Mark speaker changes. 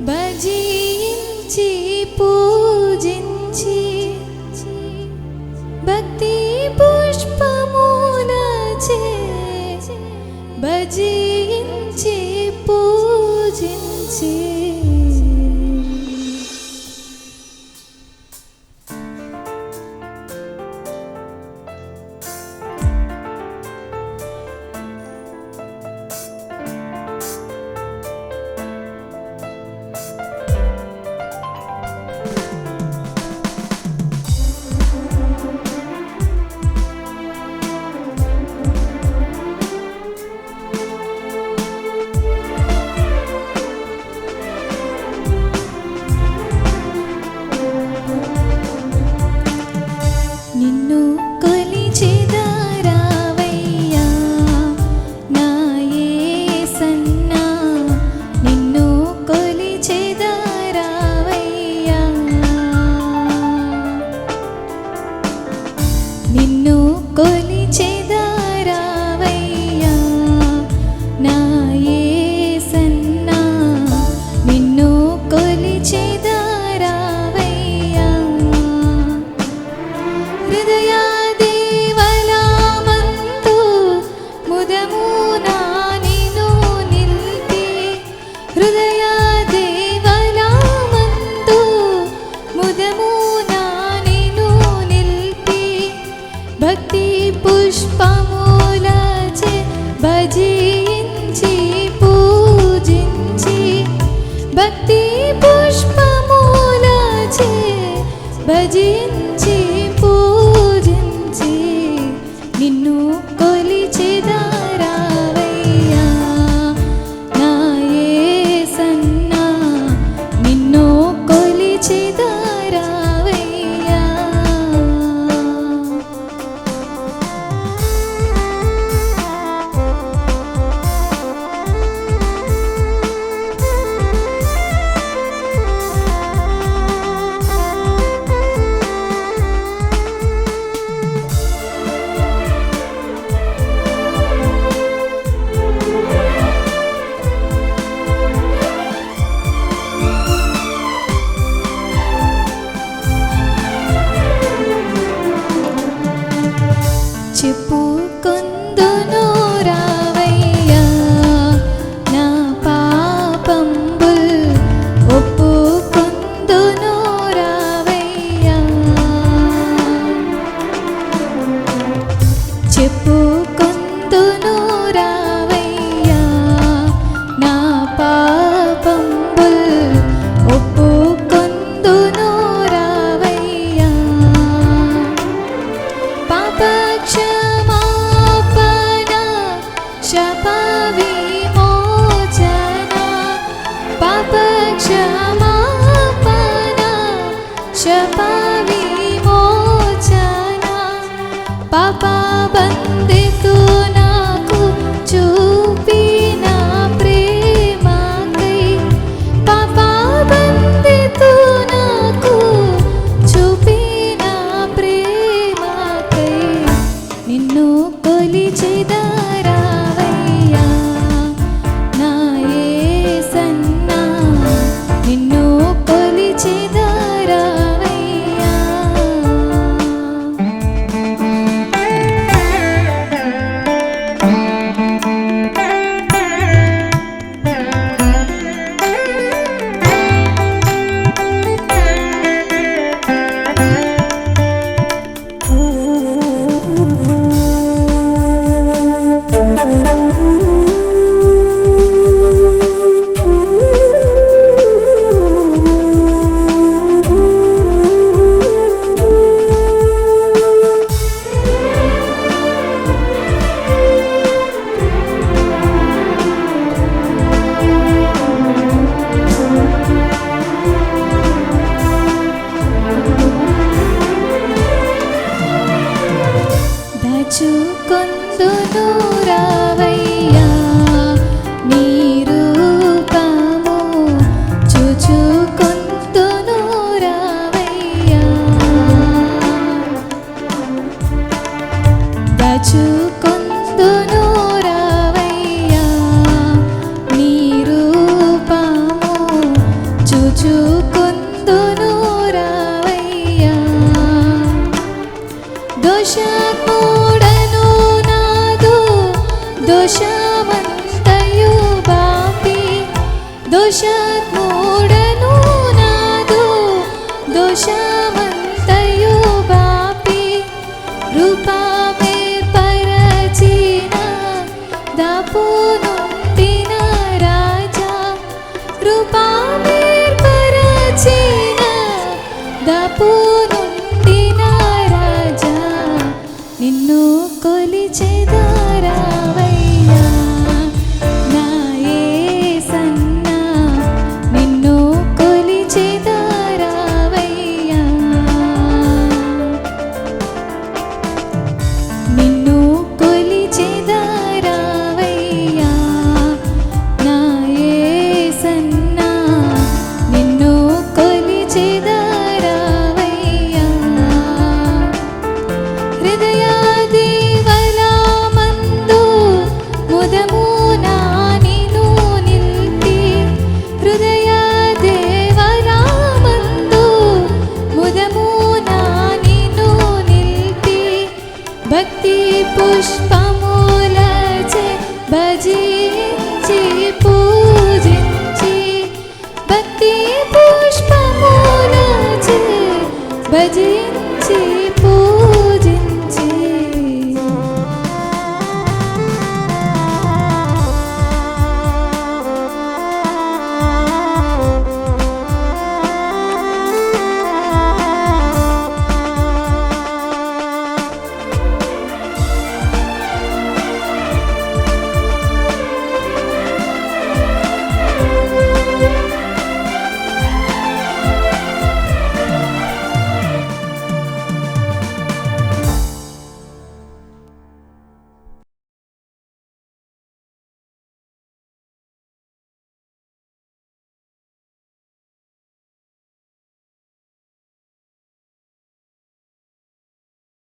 Speaker 1: భజించి పూజించి భక్తి పుష్పమూలచే భజించి పూజించి क्षमापना क्षमाोचना पपा बन्दि దోషమంతయు బాపి దోషమూడను నాదు దోషమంతయు బాపి రూపమే పరచిన దాపు నుండిన రాజా రూపమే పరచిన దాపు నుండిన రాజా నిన్ను కొలిచేదా. पुष्पल बजे पूजे पति पुष्पले